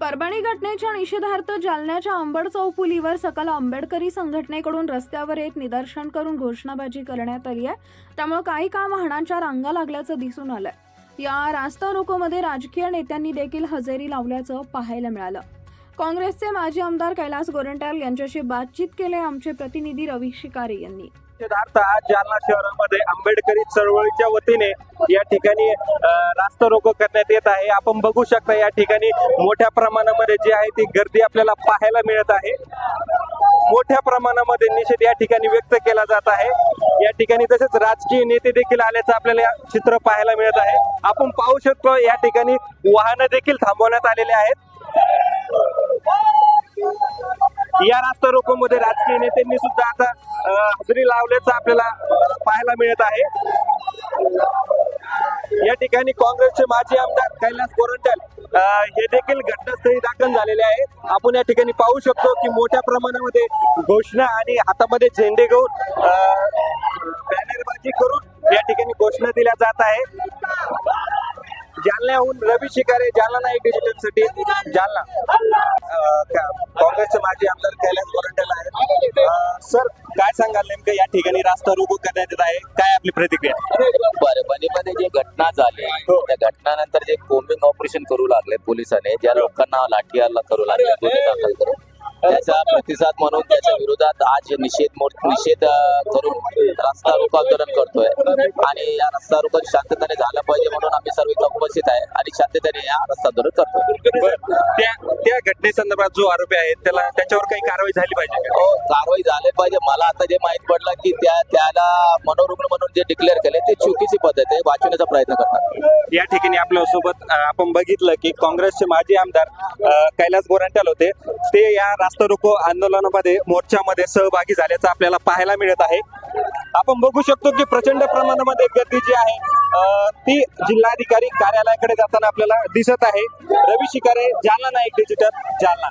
परभणी घटनेच्या निषेधार्थ जालन्याच्या अंबड चौफुलीवर सकल आंबेडकरी संघटनेकडून रस्त्यावर एक निदर्शन करून घोषणाबाजी करण्यात आली आहे. त्यामुळे काही काळ वाहनांच्या रांगा लागल्याचं दिसून आलंय. या रास्ता रोकोमध्ये राजकीय नेत्यांनी देखील हजेरी लावल्याचं पाहायला मिळालं. काँग्रेसचे माजी आमदार कैलास गोरंट्याल यांच्याशी बातचीत केले आमचे प्रतिनिधी रवी शिकारे यांनी. आज जालना शहरामध्ये आंबेडकरी चळवळीच्या वतीने या ठिकाणी अ, रास्ता रोको करण्यात येत आहे. आपण बघू शकता या ठिकाणी मोठ्या प्रमाणामध्ये जी आहे ती गर्दी आपल्याला पाहायला मिळत आहे. मोठ्या प्रमाणामध्ये निषेध या ठिकाणी व्यक्त केला जात आहे. या ठिकाणी तसेच राजकीय नेते देखील आल्याचं आपल्याला चित्र पाहायला मिळत आहे. आपण पाहू शकतो या ठिकाणी वाहनं देखील थांबवण्यात आलेले आहेत. या रास्ता रोको मध्ये राजकीय नेत्यांनी सुद्धा आता हजेरी लावल्याचं आपल्याला पाहायला मिळत आहे. या ठिकाणी काँग्रेसचे माजी आमदार कैलास गोरंट्याल हे देखील घटनास्थळी दाखल झालेले आहेत. आपण या ठिकाणी पाहू शकतो की मोठ्या प्रमाणामध्ये घोषणा आणि हातामध्ये झेंडे घेऊन बॅनरबाजी करून या ठिकाणी घोषणा दिल्या जात आहे. जालन्याहून रवी शिकारे जालना एक डिजिटल सिटी जालना. काँग्रेसचे माजी आमदार कैलास गोरंट्याल आहेत. सर काय सांगाल नेमकं? या ठिकाणी रास्ता रोको करण्यात येत आहे. काय आपली प्रतिक्रिया? परभणीमध्ये जी घटना झाली हो. त्या घटनानंतर जे कोम्बिंग ऑपरेशन करू लागले पोलिसांनी ज्या लोकांना लाठीहार करू लागले गुन्हे दाखल करून त्याचा प्रतिसाद म्हणून त्याच्या विरोधात आज निषेध निषेध करून रस्ता रोको आंदोलन करतोय. आणि या रस्ता रोको शांततेने झालं पाहिजे म्हणून आम्ही सर्व इथं उपस्थित आहे आणि शांततेने या रस्ता आंदोलन करतोय. त्या त्या घटनेसंदर्भात जो आरोपी आहे त्याला त्याच्यावर काही कारवाई झाली पाहिजे? हो कारवाई झाली पाहिजे. मला आता जे माहीत पडलं की त्या त्याला मनोरुग्ण म्हणून जे डिक्लेअर केले ते चुकीची पद्धत आहे वाचवण्याचा प्रयत्न करतात. या ठिकाणी आपल्यासोबत आपण बघितलं की काँग्रेसचे माजी आमदार कैलास गोरंट्याल होते. ते या रास्ता रोको आंदोलनामध्ये मोर्चामध्ये सहभागी झाल्याचं आपल्याला पाहायला मिळत आहे. आपण बघू शकतो की प्रचंड प्रमाणामध्ये गर्दी जी आहे ती जिल्हाधिकारी कार्यालयाकडे जाताना आपल्याला दिसत आहे. रवी शिकारे जालना नाईक डिजिटल जालना.